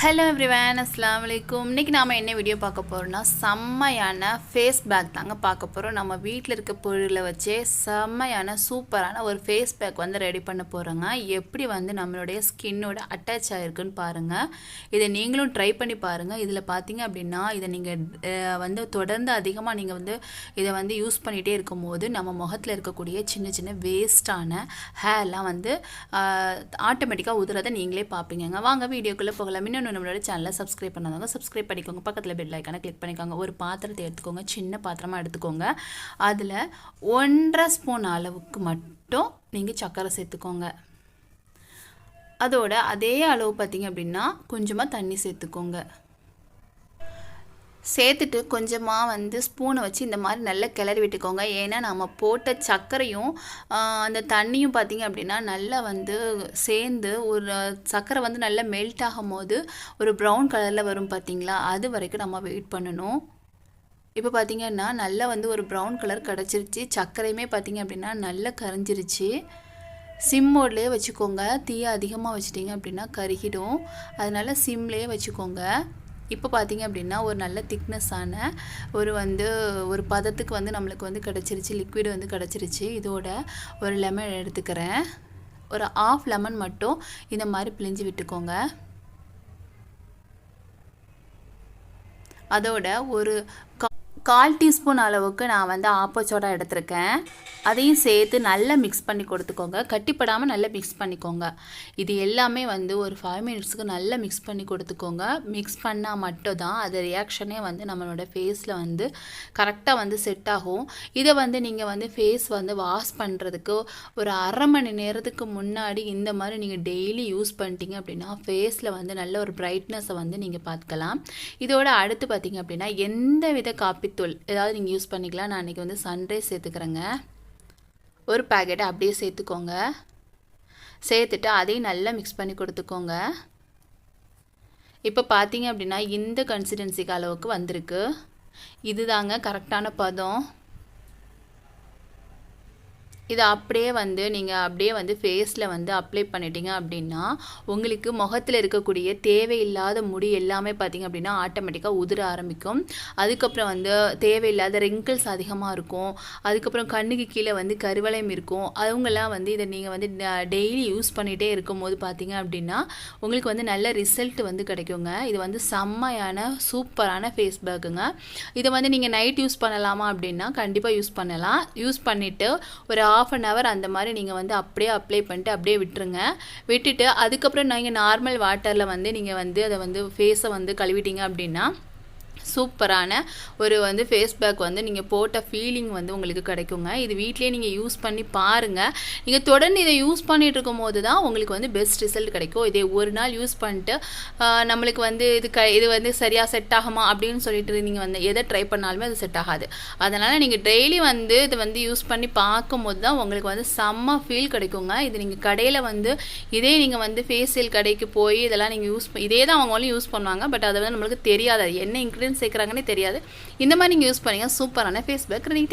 Hello எவ்ரிவேன் அஸ்லாம் வலைக்கும் இன்றைக்கி நாம் என்ன வீடியோ பார்க்க போகிறோம்னா செம்மையான ஃபேஸ் பேக் தாங்க பார்க்க போகிறோம் நம்ம வீட்டில் இருக்க பொருளை வச்சே செம்மையான சூப்பரான ஒரு ஃபேஸ் பேக் வந்து ரெடி பண்ண போகிறோங்க எப்படி வந்து நம்மளுடைய ஸ்கின்னோட அட்டாச் ஆகிருக்குன்னு பாருங்கள் இதை நீங்களும் ட்ரை பண்ணி பாருங்கள் இதில் பார்த்தீங்க அப்படின்னா இதை நீங்கள் வந்து தொடர்ந்து அதிகமாக நீங்கள் வந்து இதை வந்து யூஸ் பண்ணிகிட்டே இருக்கும்போது நம்ம முகத்தில் இருக்கக்கூடிய சின்ன சின்ன வேஸ்ட்டான ஹேர்லாம் வந்து ஆட்டோமேட்டிக்காக உதுறதை நீங்களே பார்ப்பீங்க வாங்க வீடியோக்குள்ளே போகலாம். இன்னும் நம்மளோட சேனலை சப்ஸ்கிரைப் பண்ணாதவங்க சப்ஸ்கிரைப் பண்ணிக்கோங்க. பக்கத்தில் பெல் ஐக்கானை கிளிக் பண்ணிக்கோங்க. ஒரு பாத்திரத்தை எடுத்துக்கோங்க. சின்ன பாத்திரமாக எடுத்துக்கோங்க. அதில் ஒன்றரை ஸ்பூன் அளவுக்கு மட்டும் நீங்கள் சர்க்கரை சேர்த்துக்கோங்க. அதோட அதே அளவு பார்த்தீங்க அப்படின்னா கொஞ்சமாக தண்ணி சேர்த்துக்கோங்க. சேர்த்துட்டு கொஞ்சமாக வந்து ஸ்பூனை வச்சு இந்த மாதிரி நல்லா கிளறி விட்டுக்கோங்க. ஏன்னா நம்ம போட்ட சர்க்கரையும் அந்த தண்ணியும் பார்த்திங்க அப்படின்னா நல்லா வந்து சேர்ந்து ஒரு சர்க்கரை வந்து நல்லா மெல்ட் ஆகும் போது ஒரு ப்ரௌன் கலரில் வரும் பார்த்திங்களா அது வரைக்கும் நம்ம வெயிட் பண்ணணும். இப்போ பார்த்திங்கன்னா நல்லா வந்து ஒரு ப்ரௌன் கலர் கிடச்சிருச்சு. சர்க்கரையுமே பார்த்திங்க அப்படின்னா நல்லா கரைஞ்சிருச்சு. சிம் மோட்லேயே வச்சுக்கோங்க. தீயை அதிகமாக வச்சிட்டிங்க அப்படின்னா கருகிடும். அதனால் சிம்லேயே வச்சுக்கோங்க. இப்போ பார்த்தீங்க அப்படின்னா ஒரு நல்ல திக்னஸ்ஸான ஒரு வந்து ஒரு பதத்துக்கு வந்து நம்மளுக்கு வந்து கிடச்சிருச்சு லிக்விட் வந்து கிடச்சிருச்சு. இதோட ஒரு லெமன் எடுத்துக்கிறேன். ஒரு ஆஃப் லெமன் மட்டும் இந்த மாதிரி பிழிஞ்சு விட்டுக்கோங்க. அதோட ஒரு கால் டீஸ்பூன் அளவுக்கு நான் வந்து ஆப்போச்சோடா எடுத்திருக்கேன். அதையும் சேர்த்து நல்லா மிக்ஸ் பண்ணி கொடுத்துக்கோங்க. கட்டிப்படாமல் நல்லா மிக்ஸ் பண்ணிக்கோங்க. இது எல்லாமே வந்து ஒரு ஃபைவ் மினிட்ஸுக்கு நல்லா மிக்ஸ் பண்ணி கொடுத்துக்கோங்க. மிக்ஸ் பண்ணால் மட்டும் தான் அது ரியாக்ஷனே வந்து நம்மளோட ஃபேஸில் வந்து கரெக்டாக வந்து செட் ஆகும். இதை வந்து நீங்கள் வந்து ஃபேஸ் வந்து வாஷ் பண்ணுறதுக்கு ஒரு அரை மணி நேரத்துக்கு முன்னாடி இந்த மாதிரி நீங்கள் டெய்லி யூஸ் பண்ணிட்டீங்க அப்படின்னா ஃபேஸில் வந்து நல்ல ஒரு பிரைட்னஸை வந்து நீங்கள் பார்த்துக்கலாம். இதோட அடுத்து பார்த்தீங்க அப்படின்னா எந்த வித காப்பி தூள் ஏதாவது நீங்கள் யூஸ் பண்ணிக்கலாம். நான் அன்றைக்கி வந்து சன்ரைஸ் சேர்த்துக்கிறேங்க. ஒரு பேக்கெட்டை அப்படியே சேர்த்துக்கோங்க. சேர்த்துட்டு அதையும் நல்லா மிக்ஸ் பண்ணி கொடுத்துக்கோங்க. இப்போ பார்த்தீங்க அப்படின்னா இந்த கன்சிஸ்டன்சிக்கு அளவுக்கு வந்திருக்கு. இதுதாங்க கரெக்டான பதம். இதை அப்படியே வந்து நீங்கள் அப்படியே வந்து ஃபேஸில் வந்து அப்ளை பண்ணிட்டீங்க அப்படின்னா உங்களுக்கு முகத்தில் இருக்கக்கூடிய தேவையில்லாத முடி எல்லாமே பார்த்திங்க அப்படின்னா ஆட்டோமேட்டிக்காக உதிர ஆரம்பிக்கும். அதுக்கப்புறம் வந்து தேவையில்லாத ரிங்கிள்ஸ் அதிகமாக இருக்கும். அதுக்கப்புறம் கண்ணுக்கு கீழே வந்து கருவளையம் இருக்கும். அவங்கெல்லாம் வந்து இதை நீங்கள் வந்து டெய்லி யூஸ் பண்ணிகிட்டே இருக்கும் போது பார்த்தீங்க அப்படின்னா உங்களுக்கு வந்து நல்ல ரிசல்ட் வந்து கிடைக்குங்க. இது வந்து செம்மையான சூப்பரான ஃபேஸ் பேக்குங்க இதை வந்து நீங்கள் நைட் யூஸ் பண்ணலாமா அப்படின்னா கண்டிப்பாக யூஸ் பண்ணலாம். யூஸ் பண்ணிவிட்டு ஒரு ஆஃப் அன் ஹவர் அந்த மாதிரி நீங்கள் வந்து அப்படியே அப்ளை பண்ணிட்டு அப்படியே விட்டுருங்க. விட்டுட்டு அதுக்கப்புறம் நீங்கள் நார்மல் வாட்டரில் வந்து நீங்கள் வந்து அதை வந்து ஃபேஸை வந்து கழுவிட்டீங்க அப்படின்னா சூப்பரான ஒரு வந்து ஃபேஸ் பேக் வந்து நீங்கள் போட்ட ஃபீலிங் வந்து உங்களுக்கு கிடைக்குங்க. இது வீட்லேயே நீங்கள் யூஸ் பண்ணி பாருங்கள் நீங்கள் தொடர்ந்து இதை யூஸ் பண்ணிகிட்டு இருக்கும் போது தான் உங்களுக்கு வந்து பெஸ்ட் ரிசல்ட் கிடைக்கும். இதே ஒரு நாள் யூஸ் பண்ணிட்டு நம்மளுக்கு வந்து இது க இது வந்து சரியாக செட் ஆகுமா அப்படின்னு சொல்லிட்டு நீங்கள் வந்து எதை ட்ரை பண்ணாலுமே அது செட் ஆகாது. அதனால் நீங்கள் டெய்லி வந்து இதை வந்து யூஸ் பண்ணி பார்க்கும்போது தான் உங்களுக்கு வந்து செம்ம ஃபீல் கிடைக்குங்க. இது நீங்கள் கடையில் வந்து இதே நீங்கள் வந்து ஃபேஷியல் கடைக்கு போய் இதெல்லாம் நீங்கள் யூஸ் இதே தான் அவங்களும் யூஸ் பண்ணுவாங்க. பட் அதை வந்து நம்மளுக்கு தெரியாது. என்ன இன்க்ரீடியன்ஸ் சேர்க்குறாங்கன்னே தெரியாது. இந்த மாதிரி நீங்கள் யூஸ் பண்ணிங்க சூப்பரான ஃபேஸ் பேக் ரெடி